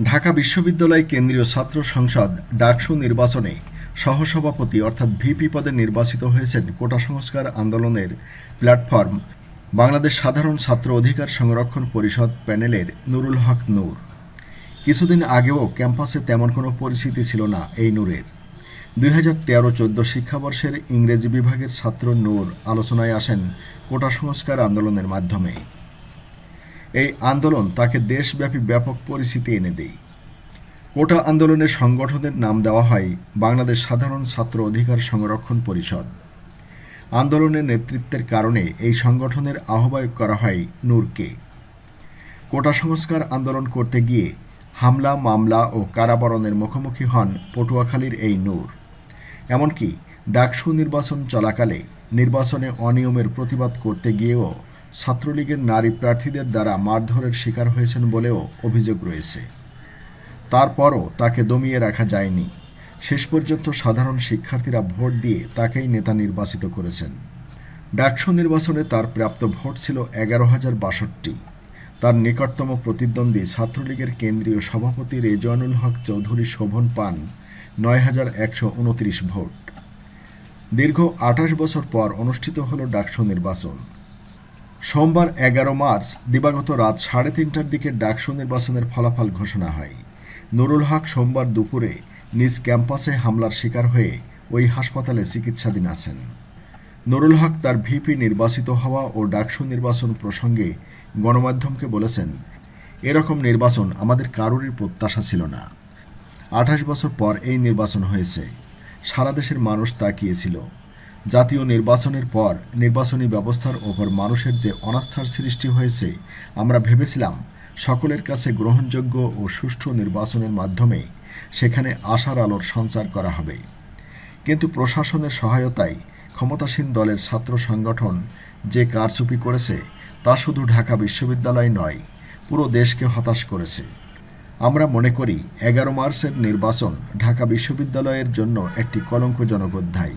ঢাকা বিশ্ববিদ্যালয় কেন্দ্রীয় ছাত্র সংসদ ডাকসু নির্বাচনে সহসভাপতি অর্থাৎ ভিপি পদে নির্বাচিত হয়েছেন কোটা সংস্কার আন্দোলনের প্ল্যাটফর্ম, বাংলাদেশ সাধারণ ছাত্র অধিকার সংরক্ষণ পরিষদ প্যানেলের নুরুল হক নূর। কিছুদিন আগেও ক্যাম্পাসে তেমন কোনো পরিস্থিতি ছিল না এই নূরের। দুই হাজার তেরো চোদ্দ শিক্ষাবর্ষের ইংরেজি বিভাগের ছাত্র নূর আলোচনায় আসেন কোটা সংস্কার আন্দোলনের মাধ্যমে। এই আন্দোলন তাকে দেশব্যাপী ব্যাপক পরিচিতি এনে দেয়। কোটা আন্দোলনের সংগঠনের নাম দেওয়া হয় বাংলাদেশ সাধারণ ছাত্র অধিকার সংরক্ষণ পরিষদ। আন্দোলনের নেতৃত্বের কারণে এই সংগঠনের আহ্বায়ক করা হয় নূরকে। কোটা সংস্কার আন্দোলন করতে গিয়ে হামলা, মামলা ও কারাবরণের মুখোমুখি হন পটুয়াখালীর এই নূর। এমনকি ডাকসু নির্বাচন চলাকালে নির্বাচনে অনিয়মের প্রতিবাদ করতে গিয়েও ছাত্রলীগের নারী প্রার্থীদের দ্বারা মারধরের শিকার হয়েছেন বলেও অভিযোগ রয়েছে। তারপরও তাকে দমিয়ে রাখা যায়নি। শেষ পর্যন্ত সাধারণ শিক্ষার্থীরা ভোট দিয়ে তাকেই নেতা নির্বাচিত করেছেন। ডাকসু নির্বাচনে তার প্রাপ্ত ভোট ছিল এগারো হাজার বাষট্টি। তার নিকটতম প্রতিদ্বন্দ্বী ছাত্রলীগের কেন্দ্রীয় সভাপতি রেজওয়ানুল হক চৌধুরী শোভন পান নয় হাজার একশো উনত্রিশ ভোট। দীর্ঘ আঠাশ বছর পর অনুষ্ঠিত হল ডাকসু নির্বাচন। সোমবার এগারো মার্চ, দিবাগত রাত সাড়ে তিনটার দিকে ডাকসু নির্বাচনের ফলাফল ঘোষণা হয়। নুরুল হক সোমবার দুপুরে নিজ ক্যাম্পাসে হামলার শিকার হয়ে ওই হাসপাতালে চিকিৎসাধীন আছেন। নুরুল হক তার ভিপি নির্বাচিত হওয়া ও ডাকসু নির্বাচন প্রসঙ্গে গণমাধ্যমকে বলেছেন, এরকম নির্বাচন আমাদের কারোরই প্রত্যাশা ছিল না। আঠাশ বছর পর এই নির্বাচন হয়েছে। সারা দেশের মানুষ তাকিয়েছিল জাতীয় নির্বাচনের পর নির্বাচনী ব্যবস্থার ওপর মানুষের যে অনাস্থার সৃষ্টি হয়েছে, আমরা ভেবেছিলাম সকলের কাছে গ্রহণযোগ্য ও সুষ্ঠু নির্বাচনের মাধ্যমে সেখানে আশার আলোর সঞ্চার করা হবে। কিন্তু প্রশাসনের সহায়তায় ক্ষমতাসীন দলের ছাত্র সংগঠন যে কারচুপি করেছে, তা শুধু ঢাকা বিশ্ববিদ্যালয় নয়, পুরো দেশকে হতাশ করেছে। আমরা মনে করি, এগারো মার্চের নির্বাচন ঢাকা বিশ্ববিদ্যালয়ের জন্য একটি কলঙ্কজনক অধ্যায়।